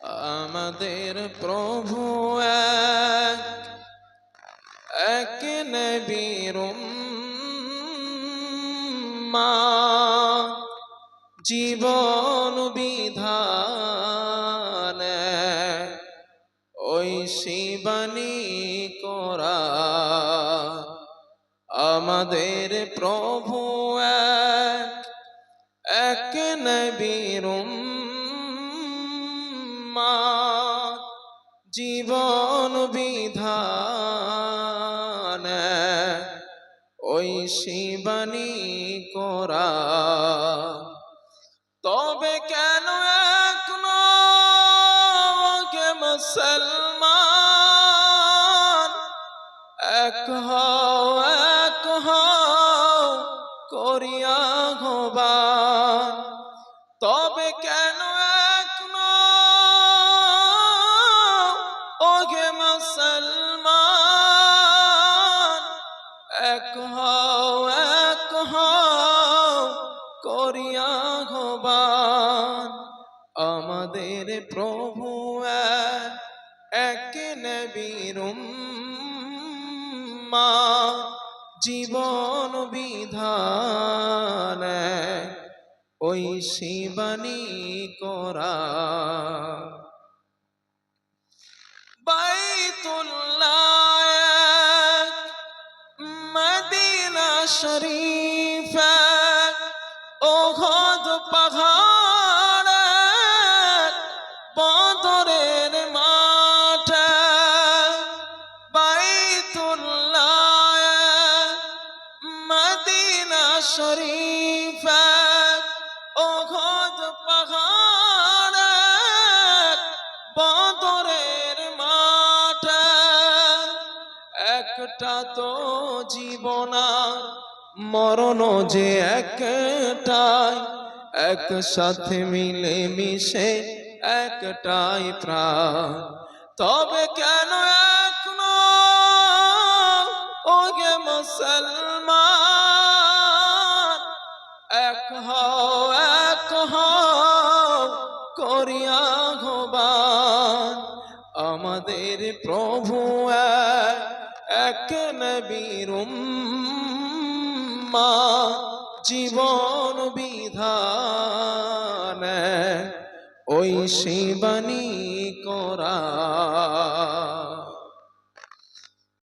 আমাদের প্রভু এক এক নবীর মা জীবন বিধান ওই শিবানী করা। আমাদের প্রভু এক এক নবীর মা জীবন বিধান। ওই শিবানী করা। তবে কেন এখনও মুসলমান? এক হও এক ঘবান করিয়া ঘবান আমাদের প্রভু এক, নবীর মা জীবন বিধান ওই শিবানী করা। বাইতুল্লাহ মদিনা শরীফ ঘদ পাহাড় বদরের মাঠ, বাইতুল্লাহ, মদিনা শরীফ ও ঘদ পাহাড় বদরের মাঠ। একটা তো জীবনার মরণ যে একটাই একসাথে মিলে মিশে একটাই প্রাণ। তবে কেন এখনও ওগে মুসলমান এক হও এক করিয়া ঘবান। আমাদের প্রভু এক, এক নবীর মা জীবন বিধান ওই শিবানী করা।